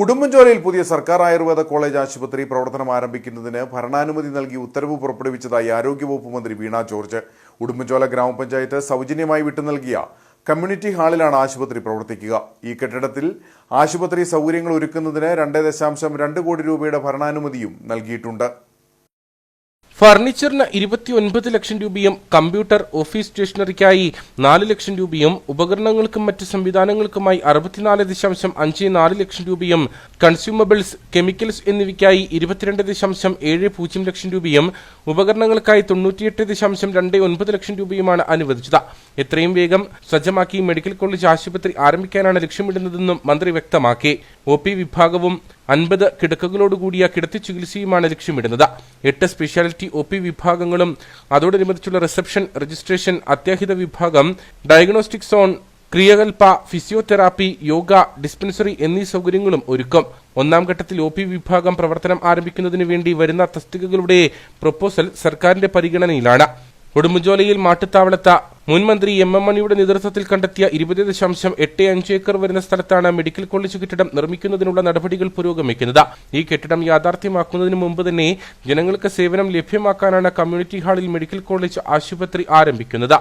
ഉടുമ്പൻചോലയിൽ പുതിയ സർക്കാർ ആയുർവേദ കോളേജ് ആശുപത്രി പ്രവർത്തനം ആരംഭിക്കുന്നതിന് ഭരണാനുമതി നൽകി ഉത്തരവ് പുറപ്പെടുവിച്ചതായി ആരോഗ്യവകുപ്പ് മന്ത്രി വീണ ജോർജ്. ഉടുമ്പൻചോല ഗ്രാമപഞ്ചായത്ത് സൗജന്യമായി വിട്ടു നൽകിയ കമ്മ്യൂണിറ്റി ഹാളിലാണ് ആശുപത്രി പ്രവർത്തിക്കുക. ഈ കെട്ടിടത്തിൽ ആശുപത്രി സൗകര്യങ്ങൾ ഒരുക്കുന്നതിന് രണ്ട് ദശാംശം രണ്ട് കോടി രൂപയുടെ ഭരണാനുമതിയും നൽകിയിട്ടുണ്ട്. ഫർണിച്ചറിന് ഇരുപത്തിയൊൻപത് ലക്ഷം രൂപയും കമ്പ്യൂട്ടർ ഓഫീസ് സ്റ്റേഷനറിക്കായി നാല് ലക്ഷം രൂപയും ഉപകരണങ്ങൾക്കും മറ്റ് സംവിധാനങ്ങൾക്കുമായി അറുപത്തിനാല് ദശാംശം അഞ്ച് നാല് ലക്ഷം രൂപയും കൺസ്യൂമബിൾസ് കെമിക്കൽസ് എന്നിവയ്ക്കായി ഇരുപത്തിരണ്ട് ദശാംശം ഏഴ് പൂജ്യം ലക്ഷം രൂപയും ഉപകരണങ്ങൾക്കായി തൊണ്ണൂറ്റിയെട്ട് ദശാംശം രണ്ട് ഒൻപത് ലക്ഷം രൂപയുമാണ് അനുവദിച്ചത്. എത്രയും വേഗം സജ്ജമാക്കി മെഡിക്കൽ കോളേജ് ആശുപത്രി ആരംഭിക്കാനാണ് ലക്ഷ്യമിടുന്നതെന്നും മന്ത്രി വ്യക്തമാക്കി. ഒ പി വിഭാഗവും അൻപത് കിടക്കകളോടുകൂടിയ കിടത്തി ചികിത്സയുമാണ് ലക്ഷ്യമിടുന്നത്. എട്ട് സ്പെഷ്യാലിറ്റി ഒ പി വിഭാഗങ്ങളും അതോടനുബന്ധിച്ചുള്ള റിസപ്ഷൻ രജിസ്ട്രേഷൻ അത്യാഹിത വിഭാഗം ഡയഗ്നോസ്റ്റിക് സോൺ ക്രിയകൽപ്പ ഫിസിയോതെറാപ്പി യോഗ ഡിസ്പെൻസറി എന്നീ സൗകര്യങ്ങളും ഒരുക്കും. ഒന്നാം ഘട്ടത്തിൽ ഒ പി വിഭാഗം പ്രവർത്തനം ആരംഭിക്കുന്നതിന് വേണ്ടി വരുന്ന തസ്തികകളുടെ പ്രൊപ്പോസൽ സർക്കാരിന്റെ പരിഗണനയിലാണ്. ഒടുമുജോലയിൽ മാട്ടുത്താവളത്ത മുൻ മന്ത്രി എം എം മണിയുടെ നേതൃത്വത്തിൽ കണ്ടെത്തിയ ഇരുപത് ദശാംശം എട്ട് അഞ്ച് ഏക്കർ വരുന്ന സ്ഥലത്താണ് മെഡിക്കൽ കോളേജ് കെട്ടിടം നിർമ്മിക്കുന്നതിനുള്ള നടപടികൾ പുരോഗമിക്കുന്നത്. ഈ കെട്ടിടം യാഥാർത്ഥ്യമാക്കുന്നതിന് മുമ്പ് തന്നെ ജനങ്ങൾക്ക് സേവനം ലഭ്യമാക്കാനാണ് കമ്മ്യൂണിറ്റി ഹാളിൽ മെഡിക്കൽ കോളേജ് ആശുപത്രി ആരംഭിക്കുന്നത്.